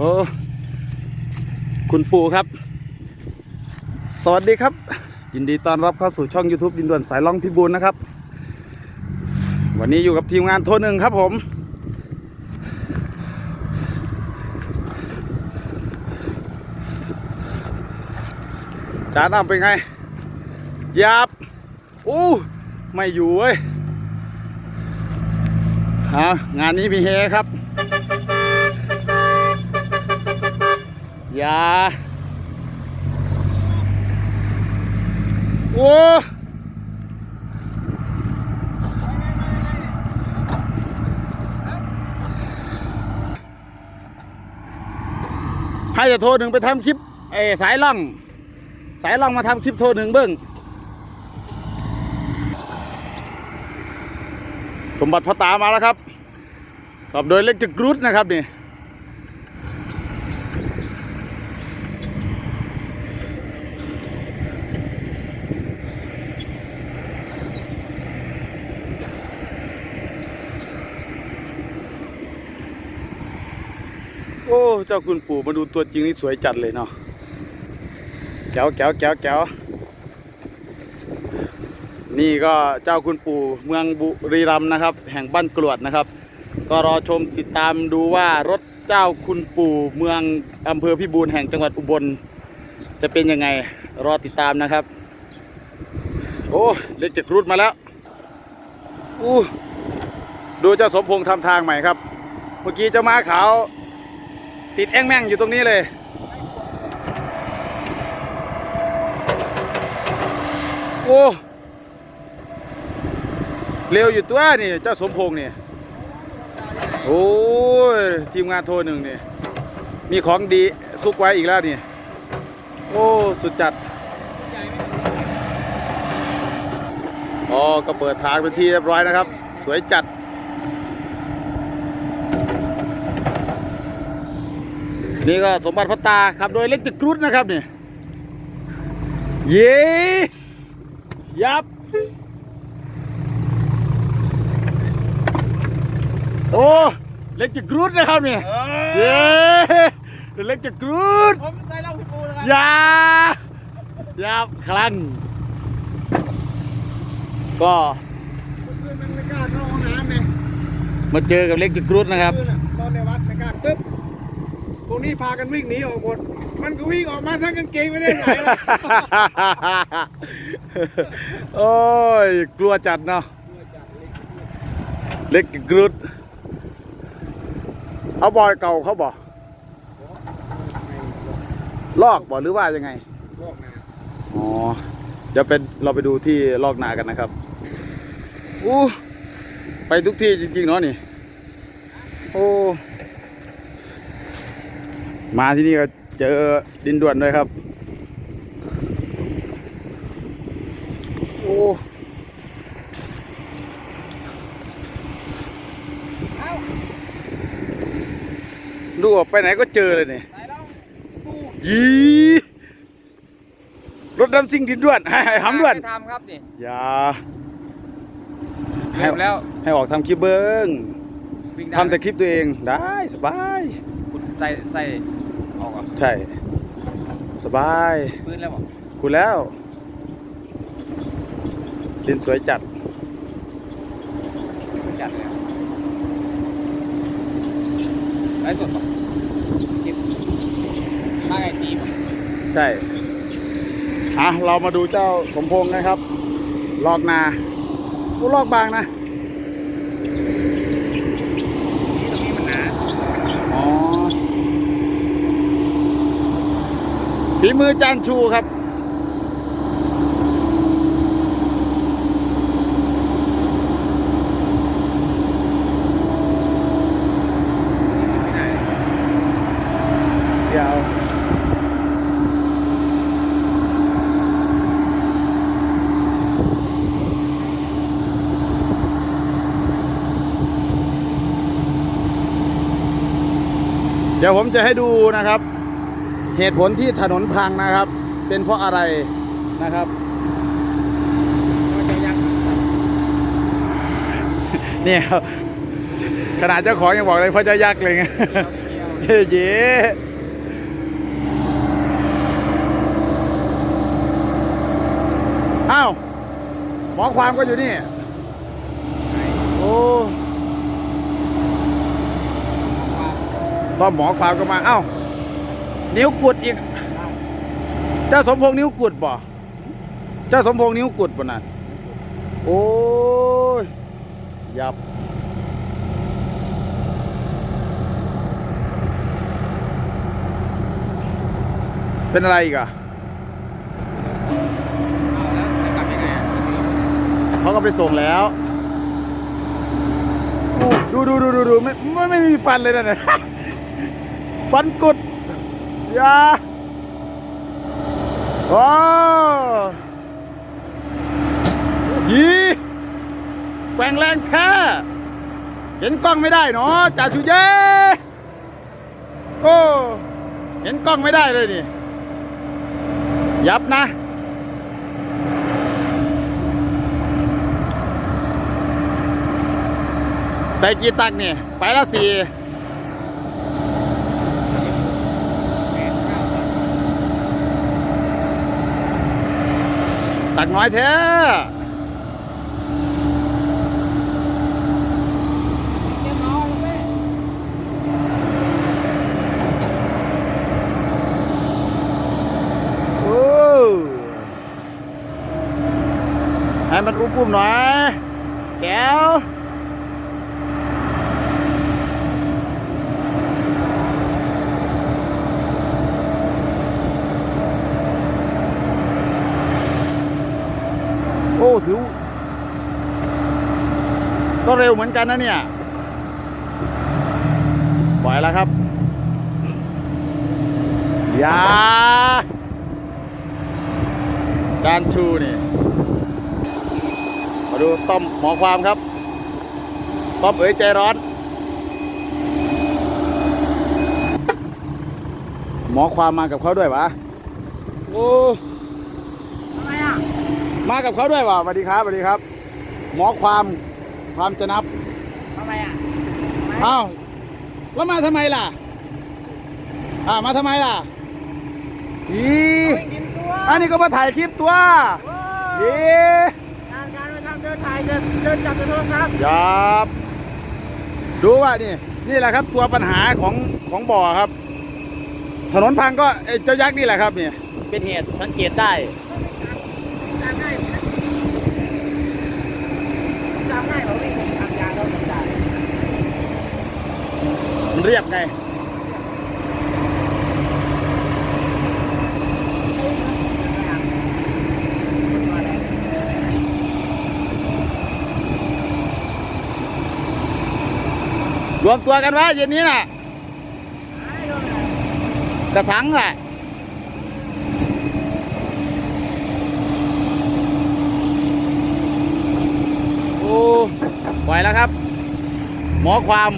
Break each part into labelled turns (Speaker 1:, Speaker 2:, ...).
Speaker 1: โอ้คุณปู่ครับ สวัสดีครับ ยินดีต้อนรับเข้าสู่ช่อง YouTube ดินด่วนสายล่องพิบูลนะครับ วันนี้อยู่กับทีมงานโทรหนึ่งครับผม จานอ้ำเป็นไงยับอู้ไม่อยู่เว้ยเอางานนี้มีเฮครับ อย่าโอ้ให้จะโทรหนึ่งไปทำคลิปไอ้สายล่อง สายล่องมาทำคลิปโทรหนึ่งเบิ้งสมบัติพ่อตามาแล้วครับขับโดยเล็กจะกรุดนะครับนี่ เจ้าคุณปู่มาดูตัวจริงนี่สวยจัดเลยเนาะแก้วแก้วแก้วแก้วนี่ก็เจ้าคุณปู่เมืองบุรีรัมย์นะครับ แห่งบ้านกรวดนะครับ ก็รอชมติดตามดูว่ารถเจ้าคุณปู่เมืองอำเภอพิบูลแห่งจังหวัดอุบล จะเป็นยังไงรอติดตามนะครับ โอ้เล็กจากรุดมาแล้วอู้ดูเจ้าสมพงษ์ทำทางใหม่ครับ เมื่อกี้เจ้าม้าขาว ติดแองแม่งอยู่ตรงนี้เลย โอ้เร็วอยู่ตัวนี่เจ้าสมพงษ์นี่โอ้ยทีมงานโทรหนึ่งนี่มีของดีซุกไว้อีกแล้วนี่โอ้สุดจัดอ๋อก็เปิดทางเป็นที่เรียบร้อยนะครับ สวยจัด นี่ก็สมบัติพระตาขับโดยเล็กจักรุดนะครับเนี่ยเย้ยับ โอ้เล็กจักรุดนะครับเนี่ยเย้เล็กจักรุด
Speaker 2: ผมใส่เหล้าพิบูลนะครับ
Speaker 1: ยายับคลังก็
Speaker 2: เมื่อคืนมันไม่กล้าเข้าห้องน้ำไง
Speaker 1: มาเจอกับเล็กจักรุดนะครับ
Speaker 2: คืนน่ะตอนในวัดไม่กล้าปึ๊บ พวกนี้พากันวิ่งหนีออกหมด มันก็วิ่งออกมาทั้งกางเกงไม่ได้ไหนละ
Speaker 1: โอ้ย กลัวจัดเนาะเล็กกรุดเอาบอยเก่าเขาบอกลอกบอกหรือว่ายังไง
Speaker 2: โลกนา
Speaker 1: อ๋อเดี๋ยวเป็นเราไปดูที่ลอกนากันนะครับอู้ไปทุกที่จริงๆเนาะนี่ โอ้ มาที่นี่ก็เจอดินด่วนเลยครับ โอ้ดูออกไปไหนก็เจอเลยนี่
Speaker 2: ใส่เหล้าพิบูล
Speaker 1: ยีรถดำซิ่งดินด่วน ให้ให้หำด่วน
Speaker 2: ไม่ทำครับนี่
Speaker 1: อย่า
Speaker 2: เร็วแล้ว
Speaker 1: ให้ออกทำคลิปเบิ้ง
Speaker 2: วิ่งได้
Speaker 1: ทำแต่คลิปตัวเองได้สบาย
Speaker 2: คุณใส่ใส่ ออกอะ
Speaker 1: ใช่ สบาย
Speaker 2: พื้นแล้วบอก
Speaker 1: กูแล้ว ดินสวยจัด
Speaker 2: จัดเลยอะไลฟ์สดป่ะคลิปมาไงทีม
Speaker 1: ใช่ อะ เรามาดูเจ้าสมพงษ์นะครับ ลอกนาโอ้ลอกบางนะ
Speaker 2: ตรงนี้มันหนา
Speaker 1: อ๋อ ฝีมือจานชูครับ เดี๋ยวเดี๋ยวผมจะให้ดูนะครับ เหตุผลที่ถนนพังนะครับ เป็นเพราะอะไรนะครับ
Speaker 2: ก็จะยัก
Speaker 1: เนี่ยครับขนาดเจ้าของยังบอกเลยเพราะจะยักษ์เลยไง
Speaker 2: เยว
Speaker 1: เย่เย่อ้าวหมอความก็อยู่นี่ โอ้ตอนหมอความก็มา เอ้า นิ้วกุดอีก เจ้าสมพงษ์นิ้วกุดบ่เจ้าสมพงษ์นิ้วกุดบ่นั่นโอ้ยยับเป็นอะไรอีกอะเขาก็ไปส่งแล้วดูดูดูดูดูไม่ไม่ไม่มีฟันเลยนะเนี่ยฟันกุด ยาโอ้ยีแกว่งแรงแท้เห็นกล้องไม่ได้เนาะจ่าชูเย่โอ้เห็นกล้องไม่ได้เลยนี่ ยับนะใส่กี่ตักนี่ ไปละสี่ ตักน้อยแท้โอ้ให้มันอุ้มๆหน่อยแก้ว ถือ ก็เร็วเหมือนกันนะเนี่ยปล่อยแล้วครับยาการชูนี่ มาดูต้อมหมอความครับ ต้อมเอ๋ยใจร้อน หมอความมากับเขาด้วยวะโอ้
Speaker 3: มา
Speaker 1: กับเขาด้วยวะสวัสดีครับสวัสดีครับ หมอความความจะนับ
Speaker 3: ทำไมอะ
Speaker 1: อ้าวแล้วมาทำไมล่ะ อ่ามาทำไมล่ะอี
Speaker 3: กินตัว
Speaker 1: อันนี้ก็มาถ่ายคลิปตัวอี
Speaker 3: การการไปทำเดินถ่ายเดินเดินจับกระโดดครับ
Speaker 1: ยับดูว่านี่นี่แหละครับตัวปัญหาของของบ่อครับ ถนนพังก็ไอ้เจ้ายักษ์นี่แหละครับนี่
Speaker 3: เป็นเหตุสังเกตได้ จำง่ายจำง่ายเราไม่คงทำยาเราจำได้
Speaker 1: มันเรียบไงรวมตัวกันไว้เย็นนี้น่ะกระสังแหละโอ้ปล่อย แล้วครับ หมอความ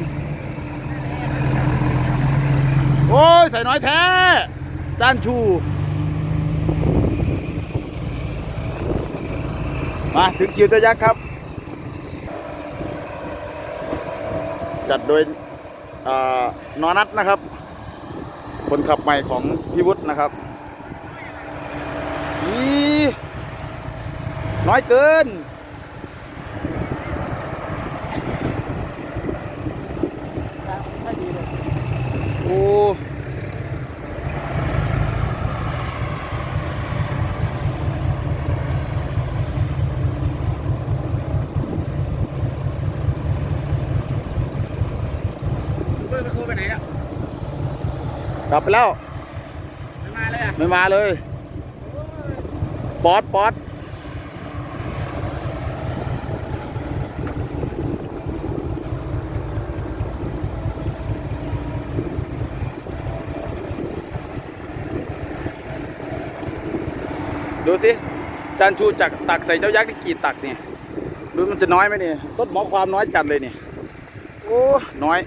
Speaker 1: โอ้ย ใส่น้อยแท้ ด้านชู มาถึงคิวตะยักษ์ครับ จัดโดยนอนัทนะครับ คนขับใหม่ของพี่วุฒินะครับอีน้อยเกิน
Speaker 3: ไม่ดีเลย
Speaker 1: โอ้กลับไปแล้ว
Speaker 3: ไม่มาเลยอะ
Speaker 1: ไม่มาเลย ป๊อดป๊อดดูสิ จานชูจักตักใส่เจ้ายักษ์นี่กี่ตักเนี่ยดูมันจะน้อยไหมเนี่ยต้นหมอความน้อยจัดเลยเนี่ยโอ้น้อย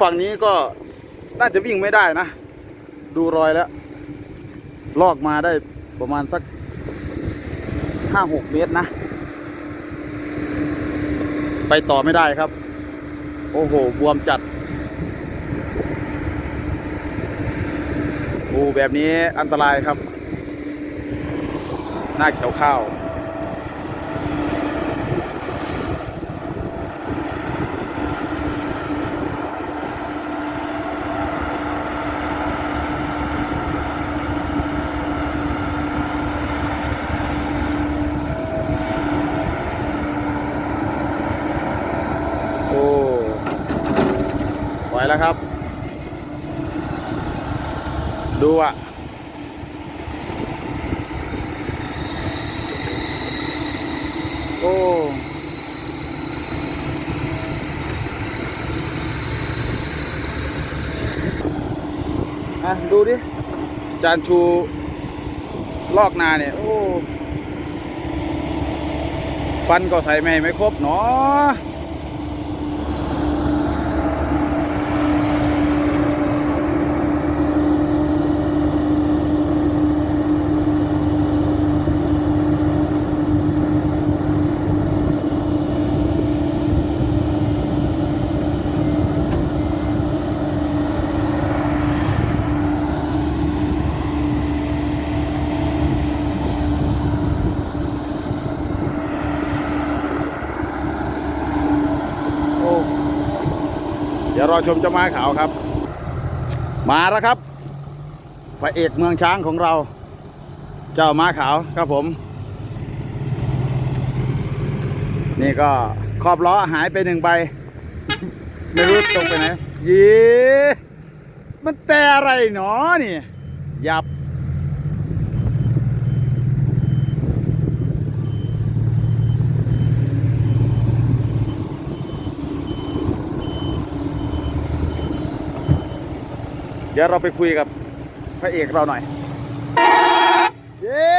Speaker 1: ฝั่งนี้ก็น่าจะวิ่งไม่ได้นะ ดูรอยแล้ว ลอกมาได้ประมาณสักห้าหกเมตรนะ ไปต่อไม่ได้ครับ โอ้โห บวมจัด โอ้แบบนี้อันตรายครับ หน้าเกี่ยวข้าว โอ้ไหว แล้วครับ ดูอะโอ้อะดูดิ จานชูลอกนาเนี่ย โอ้ฟันก็ใส่ไม่ไม่ครบเนาะ ยวรอชมเจ้าม้าขาวครับ มาแล้วครับพระเอกเมืองช้างของเรา เจ้าม้าขาวครับผม นี่ก็ขอบล้อหายไปหนึ่งใบ ไม่รู้ตรงไปไหนยีมันแต่อะไรหนอนี่ยับ เดี๋ยวเราไปคุยกับพระเอกเราหน่อย เย้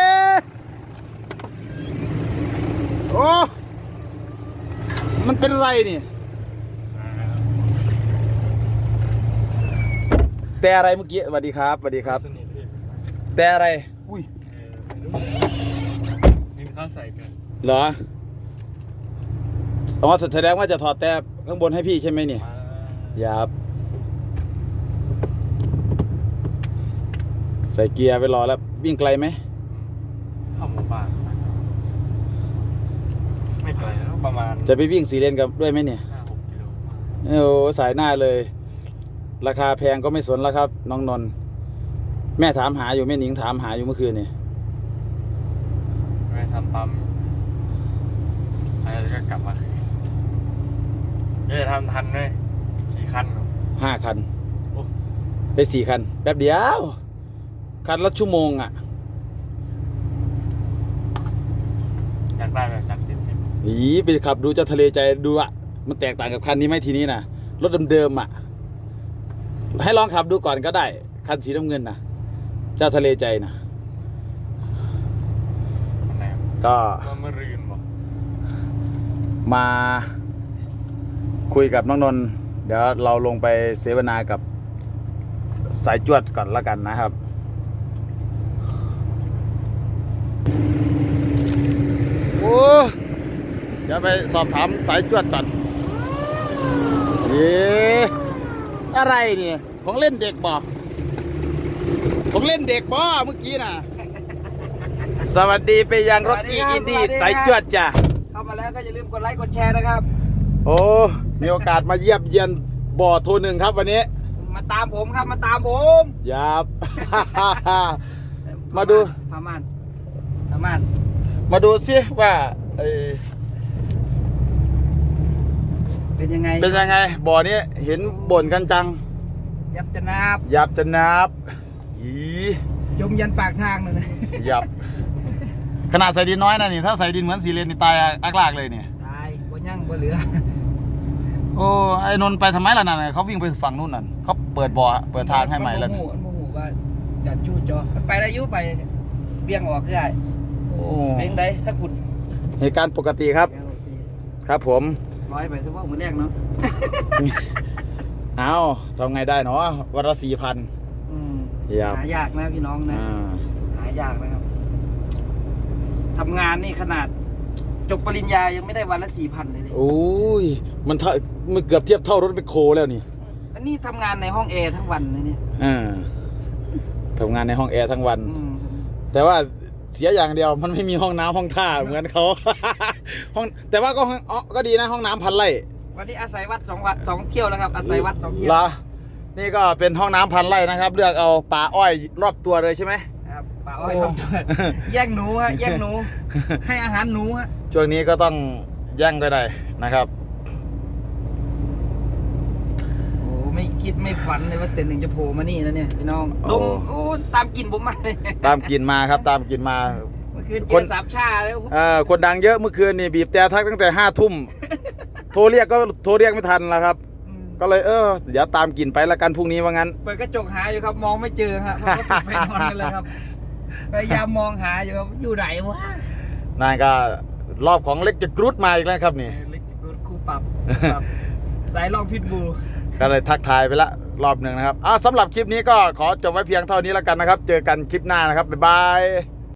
Speaker 1: โอ้ มันเป็นไรนี่ แต่อะไรเมื่อกี้สวัสดีครับสวัสดีครับ แต่อะไร อุ้ย
Speaker 3: นี่มันเข้าใส่กัน
Speaker 1: เหรอ อ๋อแสดงว่าจะถอดแต่ข้างบนให้พี่ใช่ไหมเนี่ยยับ ใส่เกียร์ไปรอแล้ว วิ่งไกลไหม
Speaker 3: เข้าหมู่บ้านไม่ไกลแล้วประมาณ
Speaker 1: จะไปวิ่งสีเลนกับด้วยไหมเนี่ย
Speaker 3: ห้าหกกิโล
Speaker 1: โอ้โหสายหน้าเลย ราคาแพงก็ไม่สนแล้วครับ น้องนนท์แม่ถามหาอยู่แม่หนิงถามหาอยู่เมื่อคืนนี่
Speaker 3: ไปทำปั๊มแล้วก็กลับมาคืนเอ๊ะทำทันไหมกี่คันหรอ
Speaker 1: ห้าคัน
Speaker 3: โอ้
Speaker 1: ไปสี่คัน แป๊บเดียว คันละชั่วโมงอะ
Speaker 3: อยากได้แบบจัดเต็มเต็ม
Speaker 1: อีไปขับดูเจ้าทะเลใจดูอะ มันแตกต่างกับคันนี้ไหมทีนี้นะรถเดิมๆอะ ให้ลองขับดูก่อนก็ได้ คันสีน้ำเงินนะเจ้าทะเลใจนะ
Speaker 3: อันไหน
Speaker 1: ก็
Speaker 3: ก็เมื่อรืนบอก
Speaker 1: มาคุยกับน้องนนท์เดี๋ยวเราลงไปเสวนากับสายจวดก่อนละกันนะครับ อ้เดี๋ยวไปสอบถามสายจวดก่อนเอ๊ะอะไรเนี่ยของเล่นเด็กบ่ของเล่นเด็กบ่เมื่อกี้น่ะ สวัสดีไปยังรถกี้อินดี้สายจวดจ้ะ
Speaker 2: เข้ามาแล้วก็อย่าลืมกดไลค์กดแชร์นะครับ
Speaker 1: โอ้มีโอกาสมาเยี่ยมเยียนบ่อโทหนึ่งครับวันนี้
Speaker 2: มาตามผมครับมาตามผม
Speaker 1: ยับ มาดู
Speaker 2: พามานพามาน
Speaker 1: มาดูสิว่าเอ่อ
Speaker 2: เป็นยังไง
Speaker 1: เป็นยังไง บ่อนี้เห็นบ่นกันจัง
Speaker 2: ยับจะนาบ
Speaker 1: ยับจะนับอี
Speaker 2: จมยันปากทางเลยนะ
Speaker 1: ยับ ขนาดใส่ดินน้อยนะนี่ ถ้าใส่ดินเหมือนสีเลนนี่ตายอักลากเลยเนี่ย
Speaker 2: ตายบ่ยั่งบ่เหลือ
Speaker 1: โอ้ไอ้นนท์ไปทำไมล่ะนั่นน่ะเขาวิ่งไปฝั่งนู้นน่ะเขาเปิดบ่อเปิดทางให้ใหม่แล้ว
Speaker 2: น
Speaker 1: นี่
Speaker 2: โมโหมันโมโหว่าจะจู้จอมันไปได้อยุไปเบี้ยงออกก็ได้
Speaker 1: โอ้
Speaker 2: เป็นไดถ้าขุด
Speaker 1: เหตุการณ์ปกติครับ ครับผม
Speaker 2: ร้อยไปเฉพาะมือแรกเนาะ
Speaker 1: เอาทำไงได้เนาะวันละสี่พัน
Speaker 4: อืม
Speaker 1: เยี่ยม
Speaker 4: หายากนะพี่น้องนะ
Speaker 1: อ่า
Speaker 4: หายากนะครับทำงานนี่ขนาด จบปริญญายังไม่ได้วันละสี่พันเลยดิ
Speaker 1: โอ้ยมันเท่ามันเกือบเทียบเท่ารถไปโคแล้วนี่
Speaker 4: อันนี้ทำงานในห้องแอร์ทั้งวันเลยเนี่ย
Speaker 1: อ่าทำงานในห้องแอร์ทั้งวัน
Speaker 4: อืม
Speaker 1: แต่ว่า เสียอย่างเดียวมันไม่มีห้องน้ำห้องท่าเหมือนเขาห้องแต่ว่าก็ห้องอ๋อก็ดีนะห้องน้ำพันไร่
Speaker 4: วันนี้อาศัยวัดสองวัดสองเที่ยวแล้วครับอาศัยวัดสองเที่ยว
Speaker 1: เหรอนี่ก็เป็นห้องน้ำพันไร่นะครับ เลือกเอาป่าอ้อยรอบตัวเลยใช่ไหม
Speaker 4: ครับป่าอ้อย
Speaker 1: โอ้
Speaker 4: ทำตัวแย่งหนูฮะแย่งหนู ให้อาหารหนูฮะ
Speaker 1: ช่วงนี้ก็ต้องแย่งก็ได้นะครับ
Speaker 4: โอ้ไม่ คิดไม่ฝันเลยว่าเซนหนึ่งจะโผล่มานี่นะเนี่ยพี่น้อง
Speaker 1: โอ้
Speaker 4: ลงโอ้ตามกลินผมมาเลย
Speaker 1: ตามกินมาครับตามกินมา
Speaker 4: เมื่อคืนเจ
Speaker 1: คน
Speaker 4: อสามชาแล้ว
Speaker 1: เอ่อคนดังเยอะเมื่อคืนนี่บีบแต่ทักตั้งแต่ห้าทุ่มโทรเรียกก็โทรเรียกไม่ทันแล้วครับ
Speaker 4: อืม
Speaker 1: ก็เลยเออเดี๋ยวตามกินไปละกันพรุ่งนี้ว่างั้น
Speaker 4: เปิดกระจกหาอยู่ครับมองไม่เจอครับเพราะว่าปิดไฟนอนกันเลยครับพยายามมองหาอยู่ครับอยู่ไหนวะ
Speaker 1: นั่นก็รอบของเล็กจะกรุดมาอีกแล้วครับนี่
Speaker 4: เล็กจิกูดคู่ปรับปรับสายลองพิษบู
Speaker 1: ก็เลยทักทายไปละรอบหนึ่งนะครับอ่าสำหรับคลิปนี้ก็ขอจบไว้เพียงเท่านี้แล้วกันนะครับ เจอกันคลิปหน้านะครับบ๊ายบาย